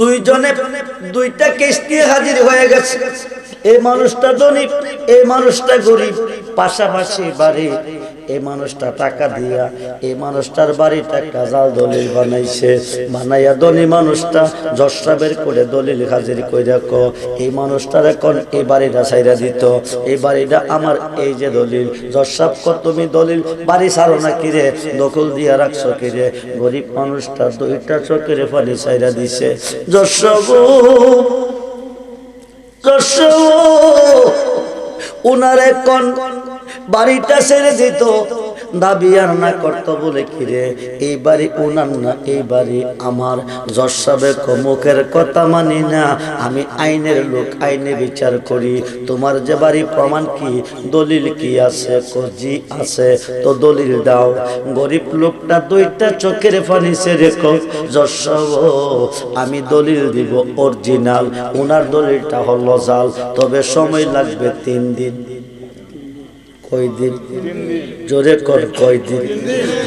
দুইজনে দুইটা কেস্তি হাজির হয়ে গেছে। এই মানুষটা ধনী এই মানুষটা গরিব। পাশাপাশি বাড়ি এই মানুষটা টাকা দিয়া এই মানুষটার বাড়িটা কাজাল দলিল বানাইছে। বানাইয়া ধনী মানুষটা জসরা বের করে দলিল হাজির করে রাখো এই মানুষটার এখন এই বাড়িটা ছাইরা দিত। এই বাড়িটা আমার এই যে দলিল জসাব তুমি দলিল বাড়ি ছাড়ো না কিরে দখল দিয়া রাখছো কিরে গরিব মানুষটা দুইটা চোখের পানি ছাইরা দিছে। জসব জসব উনারে কন বাড়িটা সেরে দিত দাবি আর না করত বলে কিরে, এই বাড়ি উনার না, এই বাড়ি আমার। জসাবে মুখের কথা মানি না, আমি আইনের লোক, আইনে বিচার করি। তোমার যে বাড়ি প্রমাণ কি, দলিল কি আছে, কজি আছে, তো দলিল দাও। গরিব লোকটা দুইটা চোখের পানি ছেড়ে যশব আমি দলিল দিব অরিজিনাল, উনার দলিলটা হলো জাল, তবে সময় লাগবে তিন দিন। কয় দিন জোরে কর কয় দিন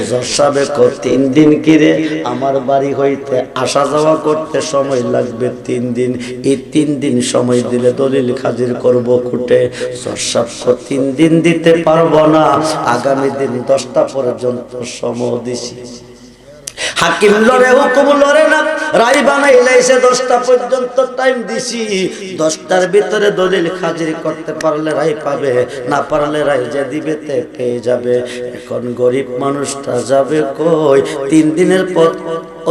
জসাবে কর, তিন দিন কিরে আমার বাড়ি হইতে আসা যাওয়া করতে সময় লাগবে তিন দিন। এই তিন দিন সময় দিলে দলিল খাজির করব কুটে জসাব তিন দিন দিতে পারব না। আগামী দিন দশটা পর্যন্ত সময় দিছি। হাকিম লড়ে, হুকুম লড়ে না। রায় বানাই দশটা পর্যন্ত টাইম দিছি। দশটার ভিতরে দলিল খাজির করতে পারলে রায় পাবে, না পারলে রায় যে দিবে তে পেয়ে যাবে। এখন গরিব মানুষটা যাবে কই? তিন দিনের পর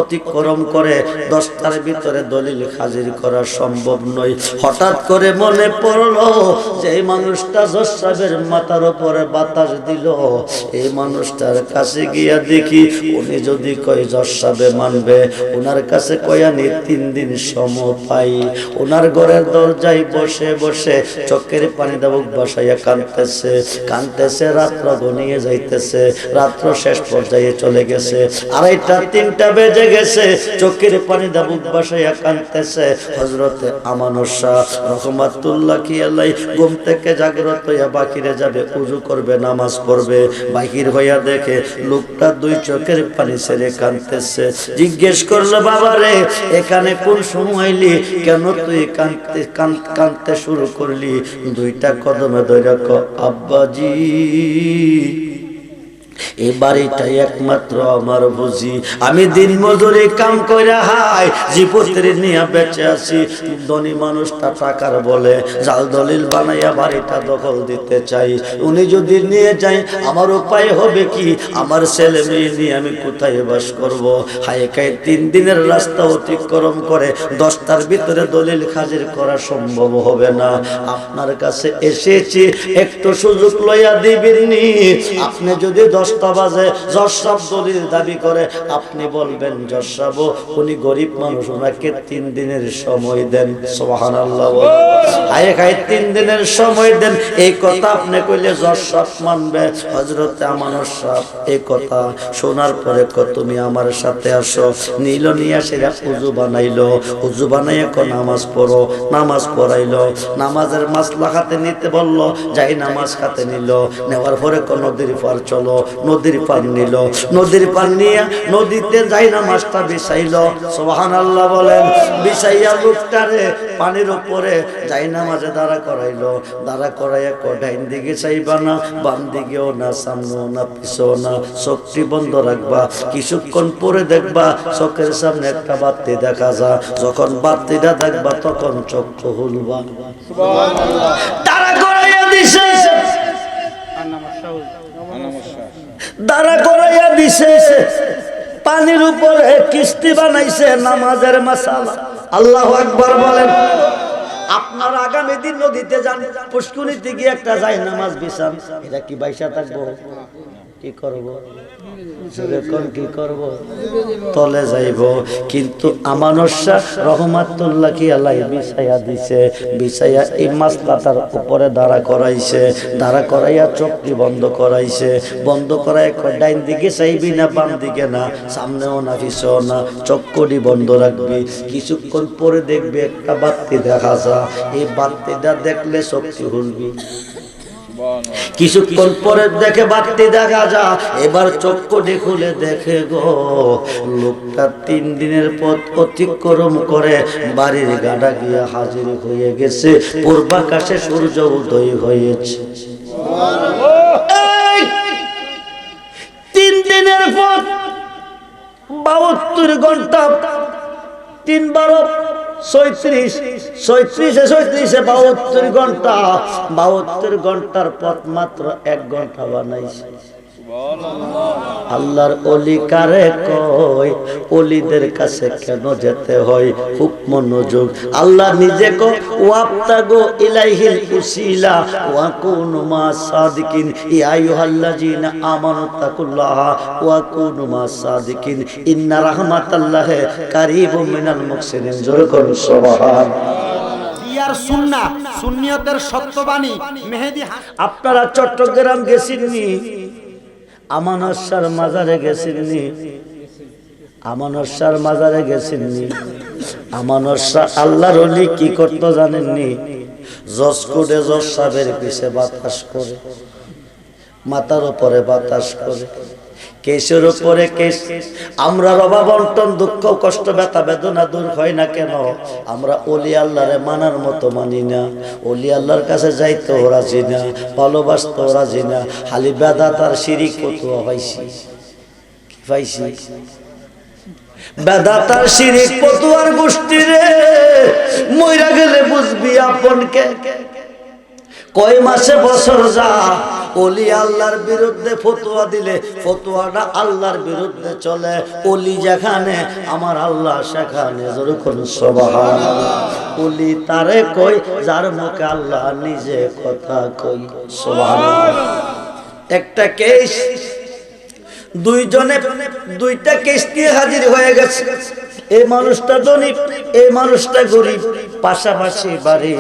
অতিক্রম করে দশটার ভিতরে দলিল হাজির করা সম্ভব নয়। হঠাৎ করে মনে পড়ল যে এই মানুষটা জসাবের মাথার উপরে বাতাস দিল, এই মানুষটার কাছে গিয়া দেখি উনি যদি কয় জসাবে মানবে ওনার কাছে কয়ানি তিন দিন সম পাই। ওনার ঘরের দরজায় বসে বসে চোখের পানি দাবুক বাসাইয়া কানতেছে কানতেছে রাত্র ঘনিয়ে যাইতেছে, রাত্র শেষ পর্যায়ে চলে গেছে। আড়াইটা, তিনটা বেজে গেছে, চোখের পানি দাবুক বাসাইয়া কানতেছে হজরতে আমানুর শাহ রহমাতুল্লাহ কি আল্লাহ, ঘুম থেকে জাগ্রত হইয়া বাকিরে যাবে, উজু করবে, নামাজ পড়বে। বাকির হইয়া দেখে লোকটা দুই চোখের পানি ছেড়ে কানতেছে জিজ্ঞেস করল, বাবা রে, এখানে কোন সময় এলি? কেন তুই কানতে কান- কানতে শুরু করলি? দুইটা কদমে ধরে আব্বাজি। এই বাড়িটাই একমাত্র আমার বুঝি। আমি দিন মজুরি কাম কইরা হাই জীবতের নিয়ে বেঁচে আছি। ধনী মানুষটা টাকার বলে, জাল দলিল বানাইয়া বাড়িটা দখল দিতে চাই। উনি যদি নিয়ে যাই, আমার উপায় হবে কি? আমার ছেলে মেয়ে নিয়ে আমি কোথায় বাস তিন দিনের রাস্তা অতিক্রম করে দশটার ভিতরে দলিল খাজির করা সম্ভব হবে না। আপনার কাছে এসেছি, একটু সুযোগ লইয়া দিবেননি। আপনি যদি দশটা বাজে জসাব দলিল দাবি করে, আপনি বলবেন জসাব উনি গরিব মানুষ, ওনাকে তিন দিনের সময় দেন। সোহান তিন দিনের সময় দেন। এই কথা আপনি কইলে জসাব মানবে। হজরতে আমানুর সাহ এই কথা শোনার পরে তুমি আমার সাথে আসো। নীল নিয়ে সেরা উজু বানাইলো। উজু বানাই ক, নামাজ পড়ো। নামাজ পড়াইলো। নামাজের মাসলা হাতে নিতে বলল। যাই নামাজ হাতে নিল। নেওয়ার পরে ক, নদীর পার চলো। নদীর পার নিল। নদীর পার নিয়ে নদীতে যাই নামাজটা বিছাইলো। সোহান আল্লাহ বলেন বিছাইয়া লোকটারে পানির উপরে যাই নামাজে দাঁড়া করাইলো। দাঁড়া করাইয়া ক ডাইন দিকে চাইবা না বাম দিকেও না সামনেও না পিছও না চোখটি বন্ধ রাখবা। কিছুক্ষণ পরে দেখবা চোখের সামনে একটা বাতি দেখা যা যখন বাতিটা দেখবা তখন চোখ খুলবা তারা করাইয়া দিছে দাঁড়া করাইয়া দিছে। পানির উপরে কিস্তি বানাইছে নামাজের মাসালা। আল্লাহ আকবার বলেন, আপনার আগামী দিন নদীতে যান পুষ্কুনিতে গিয়ে একটা যায় নামাজ বিছান। এটা কি বাইসা থাকব? কি করব? এখন কি করব? তলে যাইব। কিন্তু আমানসা রহমাতুল্লাহ কি আল্লাহ বিছাইয়া দিছে? বিছাইয়া এই মাসলাটার উপরে দাঁড়া করাইছে। দাঁড়া করাইয়া চোখটি বন্ধ করাইছে। বন্ধ করাই ডাইন দিকে চাইবি না, বাম দিকে না? সামনেও না, পিছেও না? চক্করি বন্ধ রাখবি। কিছুক্ষণ পরে দেখবি একটা বাতি দেখা যা এই বাতিটা দেখলে শক্তি হুলবি। কিছুক্ষণ পরে দেখে বাড়তি দেখা যা। এবার চক্ষুটি খুলে দেখে গো, লোকটা তিন দিনের পথ অতিক্রম করে বাড়ির গাড়া গিয়ে হাজির হয়ে গেছে। পূর্বাকাশে সূর্য উদয় হয়েছে। তিন দিনের পথ বাহাত্তর ঘণ্টা তিন বারো ঘণ্টা বাহাত্তর ঘণ্টার পথ মাত্র এক ঘণ্টা বানাইছে। আল্লাহর অলি কারে কয়? অলিদের কাছে কেন যেতে হয়? খুব মনোযোগ আল্লাহ নিজে কো ওয়াবতাগো ইলাইহিল উসিলা। ওয়া কুনু মা সাদিকিন। ইয়া আইয়ুহাল্লাযিনা আমানু তাকুল্লাহ। ওয়া কুনু মা সাদিকিন। ইন্না রাহমাতাল্লাহি কারীবুম মিনাল মুহসিনিন জোরে করুন সুবহান। ইয়ার সুন্না সুন্নিয়তের সত্যবাণী মেহেদি আপনারা চট্টগ্রাম গেছেননি? আমানসার মাজারে গেছেননি আমানসার মাজারে গেছেননি আমানসা আল্লাহর অলি কি করতো জানেননি? জজ করে জজ সাহেবের পিছে বাতাস করে, মাথার উপরে বাতাস করে। কেশের উপরে কেশ। আমরা রবা বন্টন দুঃখ, কষ্ট, ব্যথা, বেদনা দূর হয় না কেন? আমরা অলি আল্লাহরে মানার মতো মানি না। অলি আল্লাহর কাছে যাইতেও রাজি না, ভালোবাসতেও রাজি না। খালি বেদা তার শিরিক কতুয়া পাইছি। কি পাইছি? বেদাতার শিরিক পতুয়ার গোষ্ঠী রে মইরা গেলে বুঝবি আপনকে। কয় মাসে বছর যা? অলি আল্লাহর বিরুদ্ধে ফতুয়া দিলে, ফতুয়াটা আল্লাহর বিরুদ্ধে চলে। অলি যেখানে, আমার আল্লাহ সেখানে যেরকম অলি তারে কই যার মুখে আল্লাহ নিজে কথা কই একটা কেস, দুইজনে, দুইটা কেস নিয়ে হাজির হয়ে গেছে। এই মানুষটা ধনী, এই মানুষটা গরিব। পাশাপাশি বাড়ি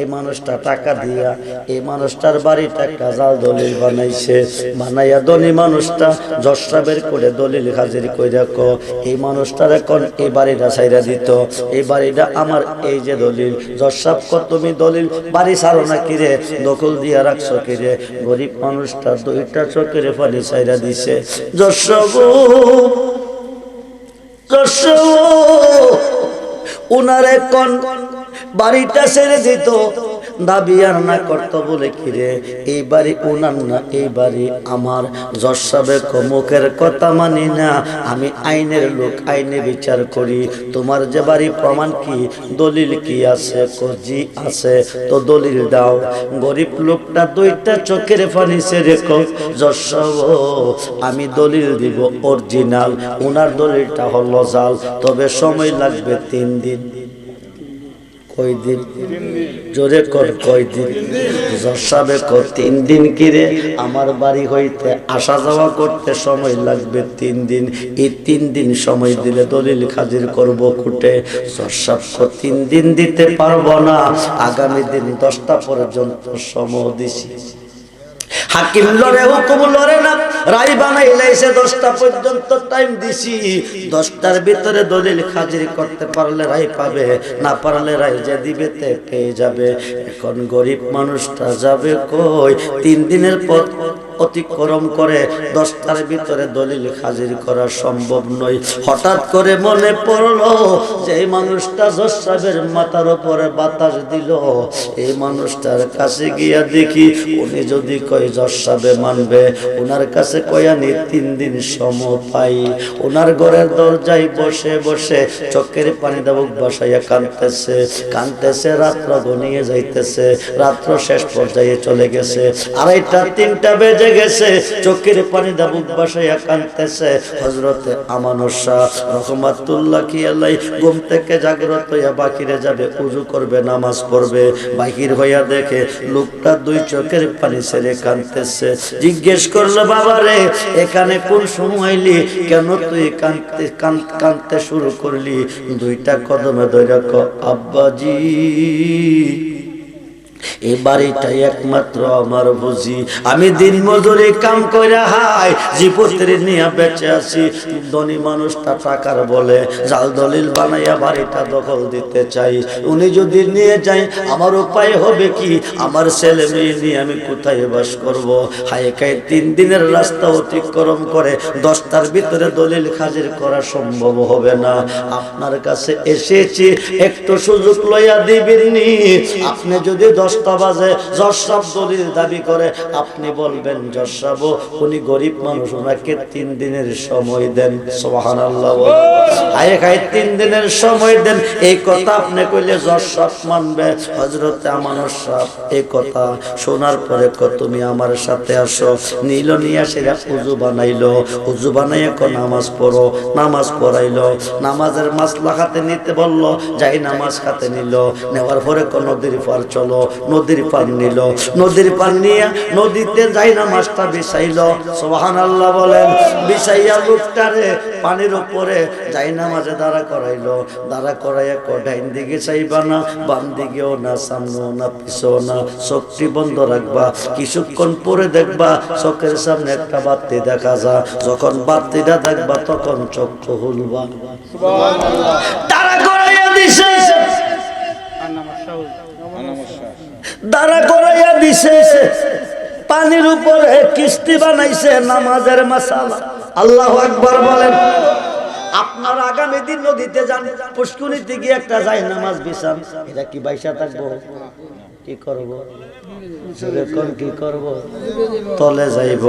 এই মানুষটা টাকা দিয়া এই মানুষটার বাড়িটা কাজাল দলিল বানাইছে। বানাইয়া ধনী মানুষটা জসরা বের করে দলিল হাজির করে রাখো এই মানুষটার এখন এই বাড়িটা ছাইরা দিত এই বাড়িটা আমার এই যে দলিল জসাব তুমি দলিল বাড়ি ছাড়ো না কিরে দখল দিয়া রাখছো কিরে গরিব মানুষটা দুইটা চোখের পানি ছাইরা দিছে। জসব উনারে কন বাড়িটা ছেড়ে দিত দাবি আর না করতো বলে কিরে এই বাড়ি উনার না, এই বাড়ি আমার। জসাবে মুখের কথা মানি না। আমি আইনের লোক, আইনে বিচার করি। তোমার যে বাড়ি প্রমাণ কি? দলিল কি আছে? কজি আছে? তো দলিল দাও। গরিব লোকটা দুইটা চোখের পানি ছেড়ে যশব আমি দলিল দিব, অরিজিনাল। উনার দলিলটা হলো জাল। তবে সময় লাগবে তিন দিন। কয় দিন জোরে কর কয় দিন জসাবে কর, তিন দিন কিরে আমার বাড়ি হইতে আসা যাওয়া করতে সময় লাগবে তিন দিন। এই তিন দিন সময় দিলে দলিল খাজির করব কুটে জসাব তিন দিন দিতে পারব না। আগামী দিন দশটা পর্যন্ত সময় দিছি। হাকিম লড়ে, হুকুম লড়ে না। রায় বানাই লাইছে দশটা পর্যন্ত টাইম দিছি। দশটার ভিতরে দলিল খাজির করতে পারলে রায় পাবে, না পারলে রায় যে দিবে তে পেয়ে যাবে। এখন গরিব মানুষটা যাবে কই? তিন দিনের পর অতিক্রম করে দশটার ভিতরে দলিল হাজির করা সম্ভব নয়। হঠাৎ করে মনে পড়ল যে এই মানুষটা জসাবের মাথার উপরে বাতাস দিল, এই মানুষটার কাছে গিয়া দেখি উনি যদি কয় জসাবে মানবে ওনার কাছে কয়ানি তিন দিন সম পাই। ওনার ঘরের দরজায় বসে বসে চোখের পানি দাবুক বসাইয়া কাঁদতেছে। কাঁদতেছে, রাত্র ঘনিয়ে যাইতেছে, রাত্র শেষ পর্যায়ে চলে গেছে। আড়াইটা, তিনটা বেজে গেছে, চোখের পানি দাবুক বাসাইয়া কাঁদতেছে। হজরতে আমানুর শাহ রহমাতুল্লাহ কি আল্লাহ, ঘুম থেকে জাগ্রত হইয়া বাকিরে যাবে, উজু করবে, নামাজ পড়বে। বাকির হইয়া দেখে লোকটা দুই চোখের পানি ছেড়ে কাঁদতেছে। জিজ্ঞেস করল, বাবা রে, এখানে কোন সময় এলি কেন তুই কাঁদতে, কাঁদ- কাঁদতে শুরু করলি? দুইটা কদমে ধরে আব্বাজি। এই বাড়িটাই একমাত্র আমার বুঝি। আমি দিন মজুরি কাম করে হাই জীবতের নিয়ে বেঁচে আছি। ধনী মানুষটা টাকার বলে, জাল দলিল বানাইয়া বাড়িটা দখল দিতে চাই। উনি যদি নিয়ে যায় আমার উপায় হবে কি? আমার ছেলে মেয়ে নিয়ে আমি কোথায় বাস করব? তিন দিনের রাস্তা অতিক্রম করে দশটার ভিতরে দলিল খাজির করা সম্ভব হবে না। আপনার কাছে এসেছি, একটু সুযোগ লইয়া দিবেননি। আপনি যদি দশটা বাজে জসাব দলিল দাবি করে, আপনি বলবেন জসাব উনি গরিব মানুষ, ওনাকে তিন দিনের সময় দেন। সোহান আল্লাহ তিন দিনের সময় দেন। এই কথা আপনি কইলে মানবে। এই কথা শোনার পরে তুমি আমার সাথে আসো। নীল, নিয়ে সেরা উজু বানাইলো। উজু বানাইয়া ক নামাজ পড়ো। নামাজ পড়াইলো। নামাজের মাসলা হাতে নিতে বলল, যাই নামাজ হাতে নিল। নেওয়ার পরে ক নদীর পার চলো। নদীর পার নিল। নদীর পার নিয়ে নদীতে যাই না মাছটা বিছাইল। সোহান আল্লাহ বলেন, বিছাইয়া লোকটারে পানির উপরে যাই নামাজে দাঁড়া করাইলো। দাঁড়া করাইয়া ক ডাইন দিকে চাইবা না, বাম দিকেও না, সামনেও না, পিছও না। চোখটি বন্ধ রাখবা, কিছুক্ষণ পরে দেখবা চোখের সামনে একটা বাতি দেখা যা যখন বাতিটা দেখবা তখন চোখ খুলবা দাঁড়া করাইয়া দিছে দাঁড়া করাইয়া দিছে। পানির উপরে কিস্তি বানাইছে, নামাজের মাসালা। আল্লাহ একবার বলেন, আপনার আগামী দিন নদীতে যান পুষ্কুনিতে গিয়ে একটা যায় নামাজ বিছান। এটা কি বাইসা থাকব? কি করব? এখন কি করব? তলে যাইব।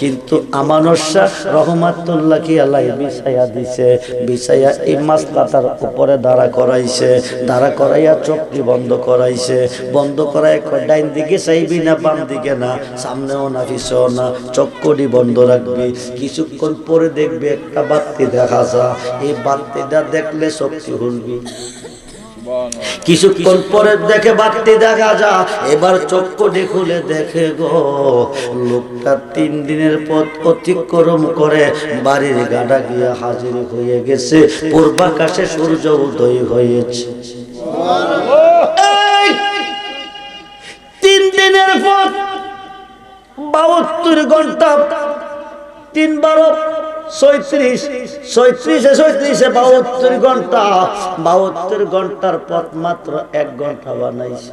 কিন্তু আমানসা রহমাতুল্লাহ কি আল্লাহ বিছাইয়া দিছে? বিছাইয়া এই মাসলাটার উপরে দাঁড়া করাইছে। দাঁড়া করাইয়া চোখটি বন্ধ করাইছে। বন্ধ করাই ডাইন দিকে চাইবি না, বাম দিকে না? সামনেও না, পিছও না? চক্কটি বন্ধ রাখবি। কিছুক্ষণ পরে দেখবি একটা বাতি দেখা যা এই বাতিটা দেখলে শক্তি হুলবি কিছুক্ষণ পরে দেখে বাড়তি দেখা যা এবার চক্ষুটি খুলে দেখে গো, লোকটা তিন দিনের পথ অতিক্রম করে বাড়ির গাড়া গিয়ে হাজির হয়ে গেছে। পূর্বাকাশে সূর্য উদয় হয়েছে। তিন দিনের পথ বাহাত্তর ঘণ্টা তিন বারো ঘণ্টা বাহাত্তর ঘণ্টার পথ মাত্র এক ঘণ্টা বানাইছে।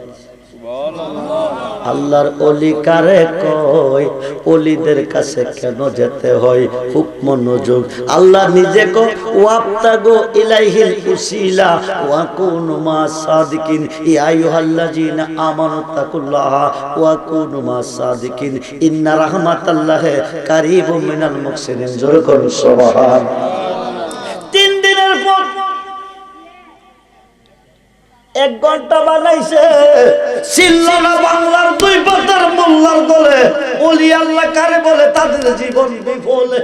আল্লাহর অলি কারে কয়? অলিদের কাছে কেন যেতে হয়? খুব মনোযোগ আল্লাহ নিজে কো ওয়াবতাগো ইলাইহিল উসিলা, ওয়া কুনু মা সাদিকিন ইয়া আইয়ুহাল্লাযিনা আমানু তাকুল্লাহ, ওয়া কুনু মা সাদিকিন, ইন্না রাহমাতাল্লাহি কারীবুম মিনাল মুহসিনিন জোরে করুন সুবহান। এক ঘণ্টা বানাইছে সিল্লানা বাংলার দুই পাতার মোল্লার দলে ওলি আল্লাহ কারে বলে তাদের জীবন বিফলে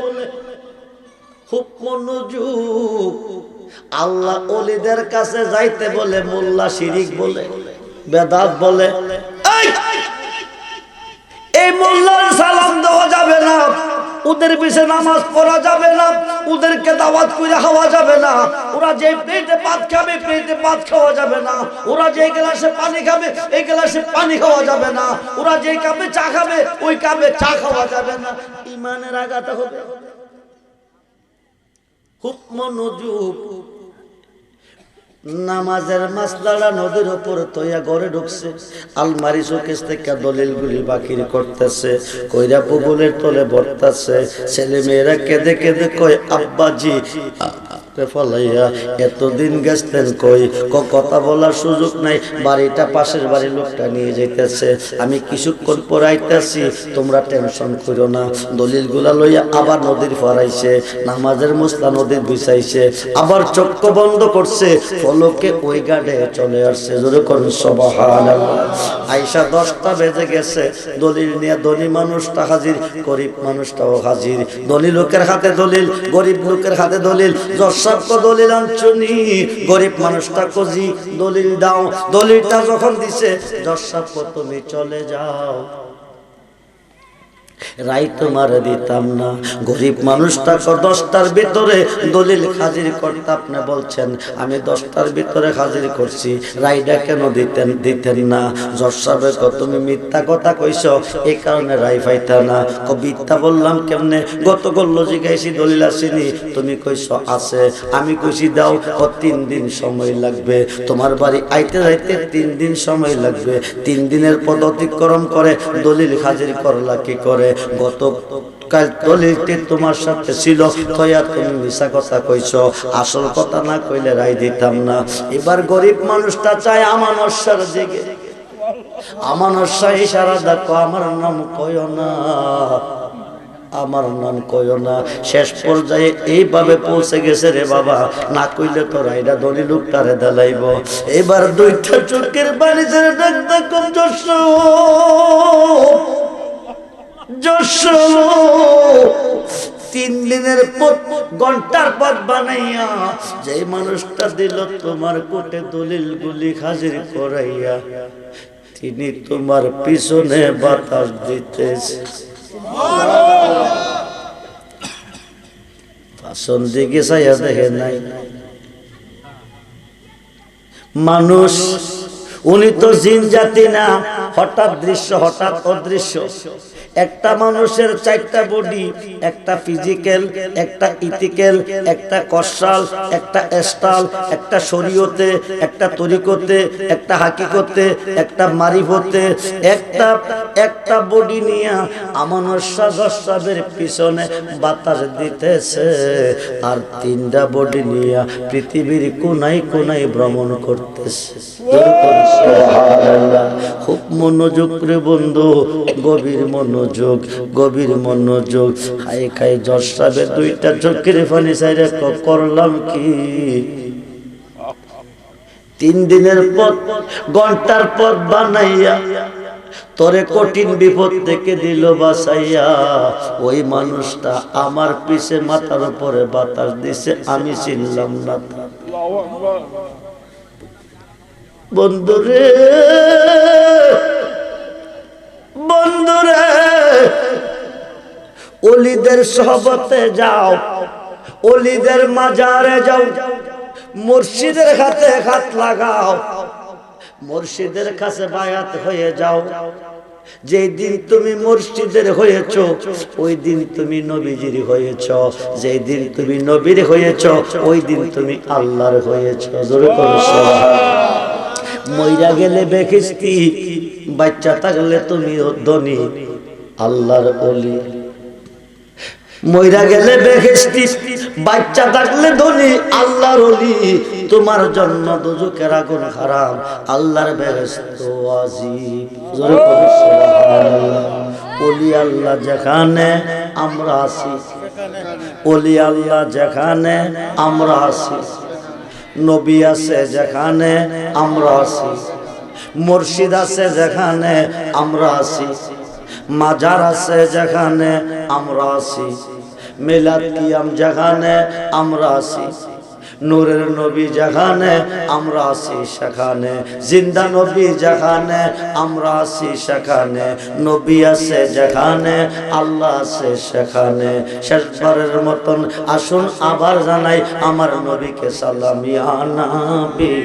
খুব মনোযোগ আল্লাহ অলিদের কাছে যাইতে বলে মোল্লা শিরিক বলে বেদাত বলে! এই মোল্লার সালাম দেওয়া যাবে না ওদের পিছে নামাজ পড়া যাবে না, ওদেরকে দাওয়াত করে খাওয়া যাবে না। ওরা যে পেটে ভাত খাবে, পেটে ভাত খাওয়া যাবে না। ওরা যে গ্লাসে পানি খাবে, এই গ্লাসে পানি খাওয়া যাবে না। ওরা যে কাপে চা খাবে, ওই কাপে চা খাওয়া যাবে না। ইমানের আঘাত হবে। খুব মনোযোগ নামাজের মাসলারা নদীর উপর তৈয়া ঘরে ঢুকছে। আলমারি চোখে থেকে দলিল গুলি বাকির করতেছে। কইরা পুবুলের তলে বর্তাছে। ছেলে মেয়েরা কেঁদে কেঁদে কয়, আব্বাজি রে ফলাইয়া এতদিন গেছেন কই? ক- কথা বলার সুযোগ নাই। বাড়িটা পাশের বাড়ির লোকটা নিয়ে যাইতেছে। আমি কিছুক্ষণ পর আইতেছি, তোমরা টেনশন করো না। দলিলগুলা লইয়া আবার নদীর ফরাইছে নামাজের মুসলা নদীর বিছাইছে, আবার চক্ক বন্ধ করছে। ফলকে ওই গাড়ে চলে আসছে। জোরে করুন সবাহান আইসা দশটা বেজে গেছে। দলিল নিয়ে ধনী মানুষটা হাজির, গরিব মানুষটাও হাজির। ধনী লোকের হাতে দলিল, গরিব লোকের হাতে দলিল দলিল দলিল দাও। দলিলটা যখন দিছে যশাক্য তুমি চলে যাও। তুমি রায় মিথ্যা বললাম কেমনে? গত গল্ল দলিল আসেনি। তুমি আছে। আমি কইছি, দাও ও তিন দিন সময় লাগবে। তোমার বাড়ি আইতে যাইতে তিন দিন সময় লাগবে। তিন দিনের পদ অতিক্রম করে দলিল হাজির করলা কি করে? গত এবার গরিব মানুষটা চায় আমার দিকে। আমার দেখো, আমার নাম কয় না। আমার নাম কয় না। শেষ পর্যায়ে এইভাবে পৌঁছে গেছে রে বাবা। না কইলে তো রাইডা দলি লোকটারে দেলাইব। এবার দুইটা চোখের বাড়ি ছেড়ে ডাক দেখো যশ যশ তিন দিনের পথ ঘণ্টার পথ বানাইয়া যে মানুষটা দিল তোমার কোটে দলিল গুলি হাজির করাইয়া, তিনি তোমার পিছনে বাতাস দিতেছে। পাশন দিকে নাই। মানুষ, উনি তো জিন জাতি না, হঠাৎ দৃশ্য, হঠাৎ অদৃশ্য। একটা মানুষের চারটা বডি একটা ফিজিক্যাল একটা ইথিক্যাল একটা কসাল একটা এস্টাল একটা শরীয়তে, একটা তরিকতে, একটা হাকিকতে, একটা মারিফতে, একটা একটা বডি নিয়ে আমানর সাজের পিছনে বাতাস দিতেছে। আর তিনটা বডি নিয়ে পৃথিবীর কোনায় কোনায় ভ্রমণ করতেছে। খুব মনোযোগ রে বন্ধু, গভীর মনোযোগ, গভীর মনোযোগ। হাই খাই জসাবে দুইটা চোখের ফানি সাইরে করলাম কি? তিন দিনের পথ, ঘণ্টার পথ বানাইয়া তোরে কঠিন বিপদ থেকে দিল বাসাইয়া ওই মানুষটা আমার পিছে মাথার উপরে বাতাস দিছে, আমি চিনলাম না। বন্ধুরে বন্ধুরে, অলিদের সহবতে যাও, অলিদের মাজারে যাও, মুর্শিদের হাতে হাত লাগাও, মুর্শিদের কাছে বায়াত হয়ে যাও। যেই দিন তুমি মুর্শিদের হয়েছ, ওই দিন তুমি নবীজির হয়েছ। যেই দিন তুমি নবীর হয়েছ, ওই দিন তুমি আল্লাহর হয়েছ। মইরা গেলে বেখিস্তি বাচ্চা থাকলে তুমি ধনী। আল্লাহর অলি মইরা গেলে বেহেস্তি বাচ্চা থাকলে ধনী, আল্লাহর অলি তোমার জন্য দুজুকের আগুন হারাম, আল্লাহর বেহেস্ত আজিব জোরে। অলি আল্লাহ যেখানে, আমরা আছি। অলি আল্লাহ যেখানে, আমরা আছি। নবী আছে যেখানে, আমরা আছি। মুর্শিদ আছে যেখানে আমরা আছি, মাজার আছে যেখানে আমরা আছি, মিলাদ কিয়াম যেখানে আমরা আছি, নূরের নবী যেখানে আমরা আছি সেখানে, জিন্দা নবী যেখানে আমরা আছি সেখানে, নবী আছে যেখানে, আল্লাহ আছে সেখানে। শেষবারের মতন আসুন আবার জানাই, আমার নবীকে সালামিয়া নবী